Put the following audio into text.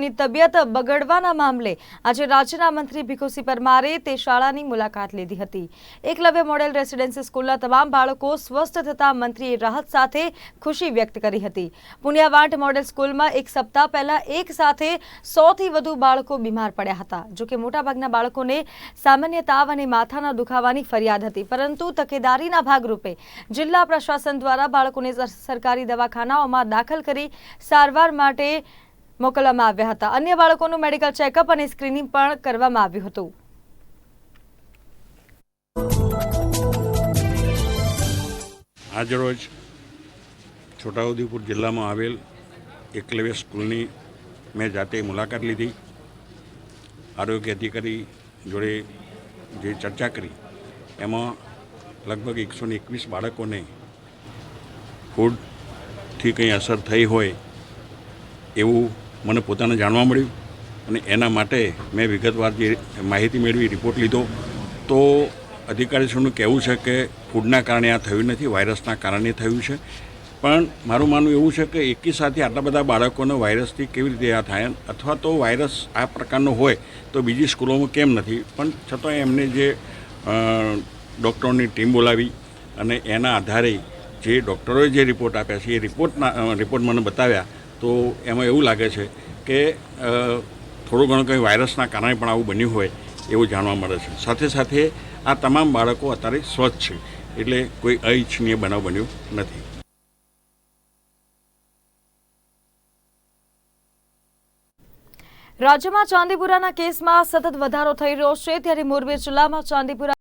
ની તબિયત બગડવાના મામલે આજે રાજ્યના મંત્રી ભીખુસિંહ પરમારે તે શાળાની મુલાકાત લીધી હતી. એકલવ્ય મોડેલ રેસિડેન્સી સ્કૂલના તમામ બાળકો સ્વસ્થ થતા મંત્રીએ રાહત સાથે ખુશી વ્યક્ત કરી હતી. પુનિયાવાંટ મોડેલ સ્કૂલમાં એક સપ્તાહ પહેલા એક સાથે સોથી વધુ બાળકો બીમાર પડ્યા હતા જોકે મોટાભાગના બાળકોને સામાન્ય તાવ અને માથાના દુખાવાની ફરિયાદ હતી. પરંતુ તકેદારીના ભાગરૂપે જિલ્લા પ્રશાસન દ્વારા બાળકોને સરકારી દવાખાનાઓમાં દાખલ કરી સારવાર માટે મોકલવામાં આવ્યા હતા. અન્ય બાળકોનું મેડિકલ ચેકઅપ અને સ્ક્રીનિંગ પણ કરવામાં આવ્યું હતું. આજરોજ છોટાઉદેપુર જિલ્લામાં આવેલ એકલવ્ય સ્કૂલની મેં જાતે મુલાકાત લીધી. આરોગ્ય અધિકારી જોડે જે ચર્ચા કરી, એમાં લગભગ એકસો ને એકવીસ બાળકોને ફૂડથી કંઈ અસર થઈ હોય એવું મને પોતાને જાણવા મળ્યું અને એના માટે મેં વિગતવાર જે માહિતી મેળવી રિપોર્ટ લીધો. તો અધિકારીશ્રીનું કહેવું છે કે ફૂડના કારણે આ થયું નથી વાયરસના કારણે થયું છે. પણ મારું માનવું એવું છે કે એકી સાથે આટલા બધા બાળકોને વાયરસથી કેવી રીતે આ થાય? અથવા તો વાયરસ આ પ્રકારનો હોય તો બીજી સ્કૂલોમાં કેમ નથી? પણ છતાં એમને જે ડૉક્ટરોની ટીમ બોલાવી અને એના આધારે જે ડૉક્ટરોએ જે રિપોર્ટ આપ્યા છે, એ રિપોર્ટના રિપોર્ટ મને બતાવ્યા તો એમાં એવું લાગે છે કે થોડું ઘણું કંઈ વાયરસના કારણે પણ આવું બન્યું હોય એવું જાણવા મળે છે. સાથે સાથે આ તમામ બાળકો અત્યારે સ્વચ્છ છે, એટલે કોઈ અનિચ્છનીય બનાવ બન્યો નથી. રાજ્યમાં ચાંદીપુરાના કેસમાં સતત વધારો થઈ રહ્યો છે, ત્યારે મોરબી જિલ્લામાં ચાંદીપુરા